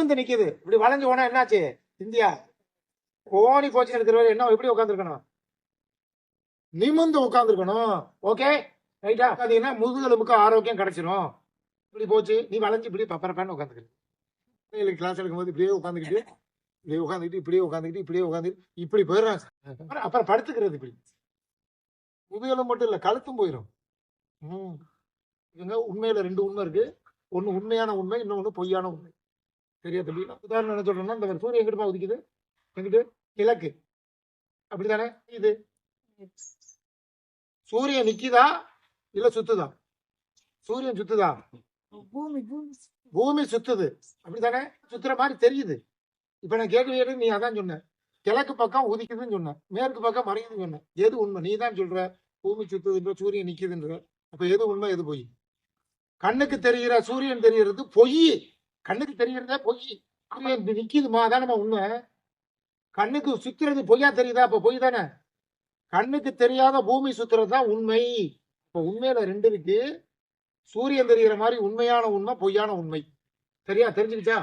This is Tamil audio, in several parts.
நிமிந்து நிக்குது. இப்படி வளைஞ்சு போனா என்னாச்சு? இந்தியா. கோணி போச்சு இருக்கிறவர் என்ன எப்படி உட்காந்துருக்கணும் நிமிந்து உட்காந்துருக்கணும் ஓகே? ரைட்டா? உட்காந்தீங்கன்னா முதுகெலும்புக்கு ஆரோக்கியம் கிடைச்சிரும். இப்படி போச்சு. நீ வளைஞ்சு இப்படி பப்பரப்பான்னு உட்காந்துக்கிட்டு பிள்ளைங்களுக்கு கிளாஸ் எடுக்கும்போது இப்படியே உட்காந்துக்கிட்டு இப்படியே உட்காந்துக்கிட்டு இப்படியே உட்காந்துக்கிட்டு இப்படியே உட்காந்து இப்படி போயிடுறாங்க. அப்புறம் அப்புறம் படுத்துக்கிறது இப்படி. முதுகெலும்பு மட்டும் இல்லை கழுத்தும் போயிடும் ம். எங்க உண்மையில ரெண்டு உண்மை இருக்கு. ஒண்ணு உண்மையான உண்மை இன்னொன்னு பொய்யான உண்மை. சரியா தம்பி. உதாரணம் என்ன சொல்றேன்னா இந்த சூரியன் எங்கிட்டுமா உதிக்குது எங்கிட்டு? கிழக்கு. அப்படிதானே இது. சூரியன் நிக்குதா? இல்ல சுத்துதா? சூரியன் சுத்துதா? பூமி பூமி. சுத்துது. அப்படிதானே சுத்துற மாதிரி தெரியுது. இப்ப நான் கேட்டு நீ அதான் சொன்ன. கிழக்கு பக்கம் உதிக்குதுன்னு சொன்ன. மேற்கு பக்கம் மறையுதுன்னு சொன்ன. எது உண்மை? நீ தான் சொல்ற. பூமி சுத்துதுன்ற சூரியன் நிக்குதுன்ற. அப்ப எது உண்மை? எது பொய்? கண்ணுக்கு தெரிகிற சூரியன் தெரியறது பொய். கண்ணுக்கு தெரியறதே பொய்? நிக்குதுமா? அதானமா உண்மை. கண்ணுக்கு சுத்துறது பொய்யா தெரியுதா? அப்ப பொய் தானே. கண்ணுக்கு தெரியாத பூமி சுத்துறது தான் உண்மை. இப்ப உண்மையில ரெண்டு இருக்கு. சூரியன் தெரிகிற மாதிரி உண்மையான உண்மை பொய்யான உண்மை. சரியா? தெரிஞ்சுக்கிச்சா?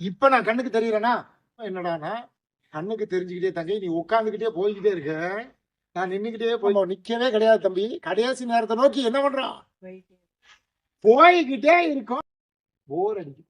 இப்ப நான் கண்ணுக்கு தெரியறேனா என்னடானா கண்ணுக்கு தெரிஞ்சுக்கிட்டே தங்கை நீ உட்காந்துக்கிட்டே போய்கிட்டே இருக்க. நான் நின்னுக்கிட்டே போய் நிக்கவே கிடையாது தம்பி. கடைசி நேரத்தை நோக்கி என்ன பண்றான் போய்கிட்டே இருக்கும் போர் அடிக்கும்